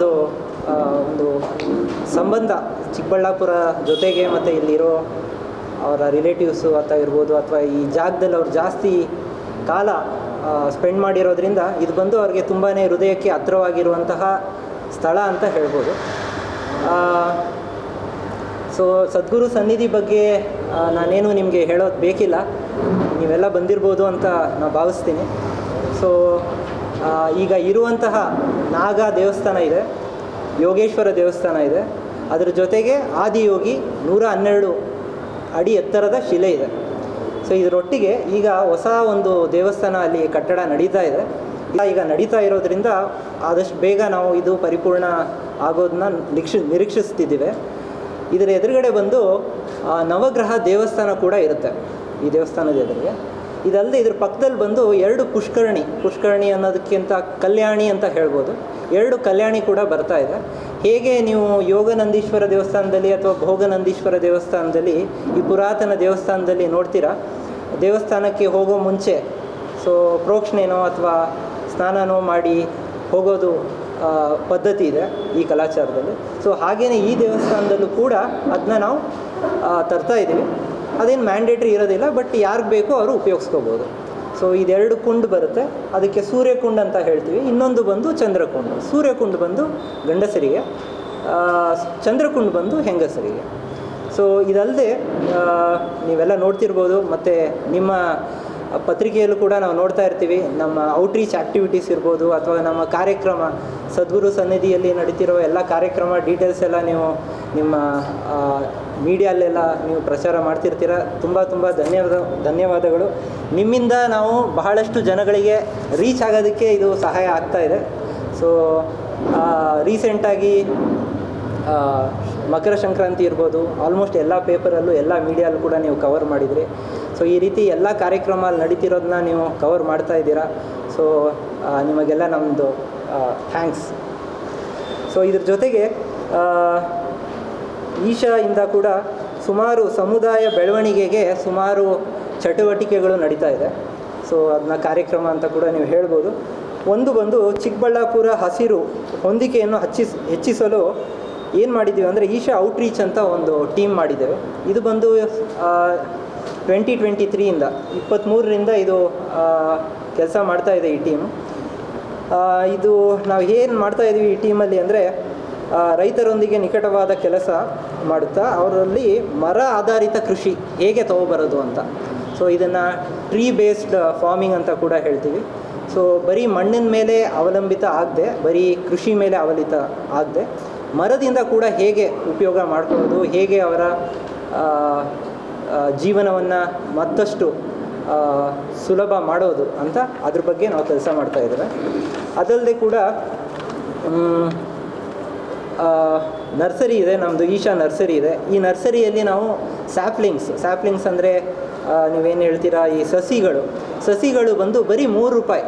ಒಂದು ಸಂಬಂಧ ಚಿಕ್ಕಬಳ್ಳಾಪುರ ಜೊತೆಗೆ ಮತ್ತು ಇಲ್ಲಿರೋ ಅವರ ರಿಲೇಟಿವ್ಸು ಅಥವಾ ಇರ್ಬೋದು ಅಥವಾ ಈ ಜಾಗದಲ್ಲಿ ಅವ್ರು ಜಾಸ್ತಿ ಕಾಲ ಸ್ಪೆಂಡ್ ಮಾಡಿರೋದ್ರಿಂದ ಇದು ಬಂದು ಅವ್ರಿಗೆ ತುಂಬಾ ಹೃದಯಕ್ಕೆ ಹತ್ರವಾಗಿರುವಂತಹ ಸ್ಥಳ ಅಂತ ಹೇಳ್ಬೋದು. ಸೊ ಸದ್ಗುರು ಸನ್ನಿಧಿ ಬಗ್ಗೆ ನಾನೇನು ನಿಮಗೆ ಹೇಳೋದು ಬೇಕಿಲ್ಲ. ನೀವೆಲ್ಲ ಬಂದಿರ್ಬೋದು ಅಂತ ನಾನು ಭಾವಿಸ್ತೀನಿ. ಸೊ ಈಗ ಇರುವಂತಹ ನಾಗ ದೇವಸ್ಥಾನ ಇದೆ, ಯೋಗೇಶ್ವರ ದೇವಸ್ಥಾನ ಇದೆ. ಅದರ ಜೊತೆಗೆ ಆದಿಯೋಗಿ ನೂರ ಹನ್ನೆರಡು ಅಡಿ ಎತ್ತರದ ಶಿಲೆ ಇದೆ. ಸೊ ಇದರೊಟ್ಟಿಗೆ ಈಗ ಹೊಸ ಒಂದು ದೇವಸ್ಥಾನ ಅಲ್ಲಿ ಕಟ್ಟಡ ನಡೀತಾ ಇದೆ. ಈಗ ನಡೀತಾ ಇರೋದ್ರಿಂದ ಆದಷ್ಟು ಬೇಗ ನಾವು ಇದು ಪರಿಪೂರ್ಣ ಆಗೋದನ್ನ ನಿರೀಕ್ಷ, ನಿರೀಕ್ಷಿಸ್ತಿದ್ದೀವಿ. ಇದರ ಎದುರುಗಡೆ ಬಂದು ನವಗ್ರಹ ದೇವಸ್ಥಾನ ಕೂಡ ಇರುತ್ತೆ ಈ ದೇವಸ್ಥಾನದ ಎದುರಿಗೆ. ಇದಲ್ಲದೆ ಇದ್ರ ಪಕ್ಕದಲ್ಲಿ ಬಂದು ಎರಡು ಪುಷ್ಕರಣಿ ಪುಷ್ಕರಣಿ ಅನ್ನೋದಕ್ಕಿಂತ ಕಲ್ಯಾಣಿ ಅಂತ ಹೇಳ್ಬೋದು. ಎರಡು ಕಲ್ಯಾಣಿ ಕೂಡ ಬರ್ತಾ ಇದೆ. ಹೇಗೆ ನೀವು ಯೋಗನಂದೀಶ್ವರ ದೇವಸ್ಥಾನದಲ್ಲಿ ಅಥವಾ ಭೋಗನಂದೀಶ್ವರ ದೇವಸ್ಥಾನದಲ್ಲಿ ಈ ಪುರಾತನ ದೇವಸ್ಥಾನದಲ್ಲಿ ನೋಡ್ತೀರಾ? ದೇವಸ್ಥಾನಕ್ಕೆ ಹೋಗೋ ಮುಂಚೆ, ಸೊ ಪ್ರೋಕ್ಷಣೆನೋ ಅಥವಾ ಸ್ನಾನನೋ ಮಾಡಿ ಹೋಗೋದು ಪದ್ಧತಿ ಇದೆ ಈ ಕಲಾಚಾರದಲ್ಲಿ. ಸೊ ಹಾಗೆಯೇ ಈ ದೇವಸ್ಥಾನದಲ್ಲೂ ಕೂಡ ಅದನ್ನ ನಾವು ತರ್ತಾ ಇದ್ದೀವಿ. ಅದೇನು ಮ್ಯಾಂಡೇಟ್ರಿ ಇರೋದಿಲ್ಲ ಬಟ್ ಯಾರಿಗೆ ಬೇಕೋ ಅವರು ಉಪಯೋಗಿಸ್ಕೋಬೋದು. ಸೊ ಇದೆರಡು ಕುಂಡ್ ಬರುತ್ತೆ. ಅದಕ್ಕೆ ಸೂರ್ಯಕುಂಡ್ ಅಂತ ಹೇಳ್ತೀವಿ. ಇನ್ನೊಂದು ಬಂದು ಚಂದ್ರಕುಂಡ್. ಸೂರ್ಯಕುಂಡ್ ಬಂದು ಗಂಡಸರಿಗೆ ಚಂದ್ರಕುಂಡ್ ಬಂದು ಹೆಂಗಸರಿಗೆ. ಸೊ ಇದಲ್ಲದೆ ನೀವೆಲ್ಲ ನೋಡ್ತಿರ್ಬೋದು. ಮತ್ತು ನಿಮ್ಮ ಪತ್ರಿಕೆಯಲ್ಲೂ ಕೂಡ ನಾವು ನೋಡ್ತಾ ಇರ್ತೀವಿ. ನಮ್ಮ ಔಟ್ರೀಚ್ ಆ್ಯಕ್ಟಿವಿಟೀಸ್ ಇರ್ಬೋದು, ಅಥವಾ ನಮ್ಮ ಕಾರ್ಯಕ್ರಮ, ಸದ್ಗುರು ಸನ್ನಿಧಿಯಲ್ಲಿ ನಡೀತಿರೋ ಎಲ್ಲ ಕಾರ್ಯಕ್ರಮ ಡೀಟೇಲ್ಸ್ ಎಲ್ಲ ನೀವು ನಿಮ್ಮ ಮೀಡಿಯಲ್ಲೆಲ್ಲ ನೀವು ಪ್ರಚಾರ ಮಾಡ್ತಿರ್ತೀರ. ತುಂಬ ತುಂಬ ಧನ್ಯವಾದ, ಧನ್ಯವಾದಗಳು. ನಿಮ್ಮಿಂದ ನಾವು ಬಹಳಷ್ಟು ಜನಗಳಿಗೆ ರೀಚ್ ಆಗೋದಕ್ಕೆ ಇದು ಸಹಾಯ ಆಗ್ತಾ ಇದೆ. ಸೊ ರೀಸೆಂಟಾಗಿ ಮಕರ ಸಂಕ್ರಾಂತಿ ಇರ್ಬೋದು ಆಲ್ಮೋಸ್ಟ್ ಎಲ್ಲ ಪೇಪರಲ್ಲೂ ಎಲ್ಲ ಮೀಡಿಯಲ್ಲೂ ಕೂಡ ನೀವು ಕವರ್ ಮಾಡಿದಿರಿ. ಸೊ ಈ ರೀತಿ ಎಲ್ಲ ಕಾರ್ಯಕ್ರಮ ಅಲ್ಲಿ ನಡೀತಿರೋದನ್ನ ನೀವು ಕವರ್ ಮಾಡ್ತಾ ಇದ್ದೀರಾ. ಸೊ ನಿಮಗೆಲ್ಲ ನಮ್ಮದು ಥ್ಯಾಂಕ್ಸ್ ಸೊ ಇದ್ರ ಜೊತೆಗೆ ಈಶಾಯಿಂದ ಕೂಡ ಸುಮಾರು ಸಮುದಾಯ ಬೆಳವಣಿಗೆಗೆ ಸುಮಾರು ಚಟುವಟಿಕೆಗಳು ನಡೀತಾ ಇದೆ. ಸೊ ಅದನ್ನ ಕಾರ್ಯಕ್ರಮ ಅಂತ ಕೂಡ ನೀವು ಹೇಳ್ಬೋದು. ಒಂದು ಬಂದು ಚಿಕ್ಕಬಳ್ಳಾಪುರ ಹಸಿರು ಹೊಂದಿಕೆಯನ್ನು ಹಚ್ಚಿಸ್ ಹೆಚ್ಚಿಸಲು ಏನು ಮಾಡಿದ್ದೀವಿ ಅಂದರೆ ಈಶಾ ಔಟ್ರೀಚ್ ಅಂತ ಒಂದು ಟೀಮ್ ಮಾಡಿದ್ದೇವೆ. ಇದು ಬಂದು ಟ್ವೆಂಟಿ ಟ್ವೆಂಟಿ ತ್ರೀಯಿಂದ ಇಪ್ಪತ್ತ್ಮೂರರಿಂದ ಇದು ಕೆಲಸ ಮಾಡ್ತಾ ಇದೆ ಈ ಟೀಮ್ ಇದು ನಾವು ಏನು ಮಾಡ್ತಾ ಇದ್ದೀವಿ ಈ ಟೀಮಲ್ಲಿ ಅಂದರೆ ರೈತರೊಂದಿಗೆ ನಿಕಟವಾದ ಕೆಲಸ ಮಾಡುತ್ತಾ ಅವರಲ್ಲಿ ಮರ ಆಧಾರಿತ ಕೃಷಿ ಹೇಗೆ ತಗೋಬರೋದು ಅಂತ. ಸೊ ಇದನ್ನು ಟ್ರೀ ಬೇಸ್ಡ್ ಫಾರ್ಮಿಂಗ್ ಅಂತ ಕೂಡ ಹೇಳ್ತೀವಿ. ಸೊ ಬರೀ ಮಣ್ಣಿನ ಮೇಲೆ ಅವಲಂಬಿತ ಆಗದೆ, ಬರೀ ಕೃಷಿ ಮೇಲೆ ಅವಲಿತ ಆಗದೆ, ಮರದಿಂದ ಕೂಡ ಹೇಗೆ ಉಪಯೋಗ ಮಾಡ್ಕೊಳ್ಳೋದು, ಹೇಗೆ ಅವರ ಜೀವನವನ್ನು ಮತ್ತಷ್ಟು ಸುಲಭ ಮಾಡೋದು ಅಂತ ಅದ್ರ ಬಗ್ಗೆ ನಾವು ಕೆಲಸ ಮಾಡ್ತಾ ಇದ್ದೇವೆ. ಅದಲ್ಲದೆ ಕೂಡ ನರ್ಸರಿ ಇದೆ ನಮ್ಮದು ಈಶಾ ನರ್ಸರಿ ಇದೆ. ಈ ನರ್ಸರಿಯಲ್ಲಿ ನಾವು ಸ್ಯಾಪ್ಲಿಂಗ್ಸ್ ಸ್ಯಾಪ್ಲಿಂಗ್ಸ್ ಅಂದರೆ ನೀವೇನು ಹೇಳ್ತೀರಾ, ಈ ಸಸಿಗಳು. ಸಸಿಗಳು ಬಂದು ಬರೀ ಮೂರು ರೂಪಾಯಿ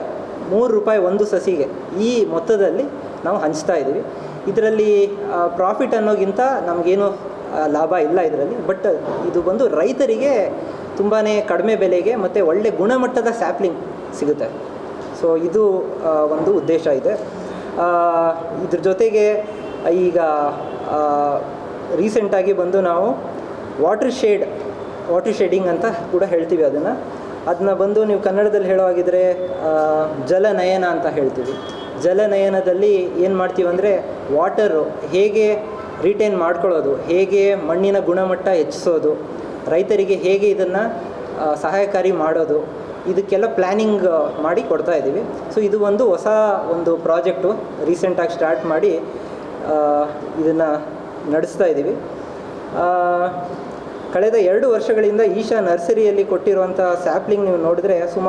ಮೂರು ರೂಪಾಯಿ ಒಂದು ಸಸಿಗೆ ಈ ಮೊತ್ತದಲ್ಲಿ ನಾವು ಹಂಚ್ತಾ ಇದ್ದೀವಿ. ಇದರಲ್ಲಿ ಪ್ರಾಫಿಟ್ ಅನ್ನೋಗಿಂತ ನಮಗೇನು ಲಾಭ ಇಲ್ಲ ಇದರಲ್ಲಿ. ಬಟ್ ಇದು ಬಂದು ರೈತರಿಗೆ ತುಂಬಾ ಕಡಿಮೆ ಬೆಲೆಗೆ ಮತ್ತು ಒಳ್ಳೆ ಗುಣಮಟ್ಟದ ಸ್ಯಾಪ್ಲಿಂಗ್ ಸಿಗುತ್ತೆ. ಸೊ ಇದು ಒಂದು ಉದ್ದೇಶ ಇದೆ. ಇದ್ರ ಜೊತೆಗೆ ಈಗ ರೀಸೆಂಟಾಗಿ ಬಂದು ನಾವು ವಾಟರ್ ಶೇಡ್ ವಾಟರ್ ಶೇಡಿಂಗ್ ಅಂತ ಕೂಡ ಹೇಳ್ತೀವಿ ಅದನ್ನು. ಅದನ್ನ ಬಂದು ನೀವು ಕನ್ನಡದಲ್ಲಿ ಹೇಳೋ ಹಾಗಿದ್ರೆ ಜಲನಯನ ಅಂತ ಹೇಳ್ತೀವಿ. ಜಲನಯನದಲ್ಲಿ ಏನು ಮಾಡ್ತೀವಿ ಅಂದರೆ ವಾಟರು ಹೇಗೆ ರಿಟೈನ್ ಮಾಡ್ಕೊಳ್ಳೋದು, ಹೇಗೆ ಮಣ್ಣಿನ ಗುಣಮಟ್ಟ ಹೆಚ್ಚಿಸೋದು, ರೈತರಿಗೆ ಹೇಗೆ ಇದನ್ನು ಸಹಾಯಕಾರಿ ಮಾಡೋದು, ಇದಕ್ಕೆಲ್ಲ ಪ್ಲ್ಯಾನಿಂಗ್ ಮಾಡಿ ಕೊಡ್ತಾ ಇದ್ದೀವಿ ಸೊ ಇದು ಒಂದು ಹೊಸ ಒಂದು ಪ್ರಾಜೆಕ್ಟು ರೀಸೆಂಟಾಗಿ ಸ್ಟಾರ್ಟ್ ಮಾಡಿ ಇದನ್ನು ನಡೆಸ್ತಾ ಇದ್ದೀವಿ. ಕಳೆದ ಎರಡು ವರ್ಷಗಳಿಂದ ಈಶಾ ನರ್ಸರಿಯಲ್ಲಿ ಕೊಟ್ಟಿರುವಂಥ ಸ್ಯಾಪ್ಲಿಂಗ್ ನೀವು ನೋಡಿದ್ರೆ ಸುಮಾರು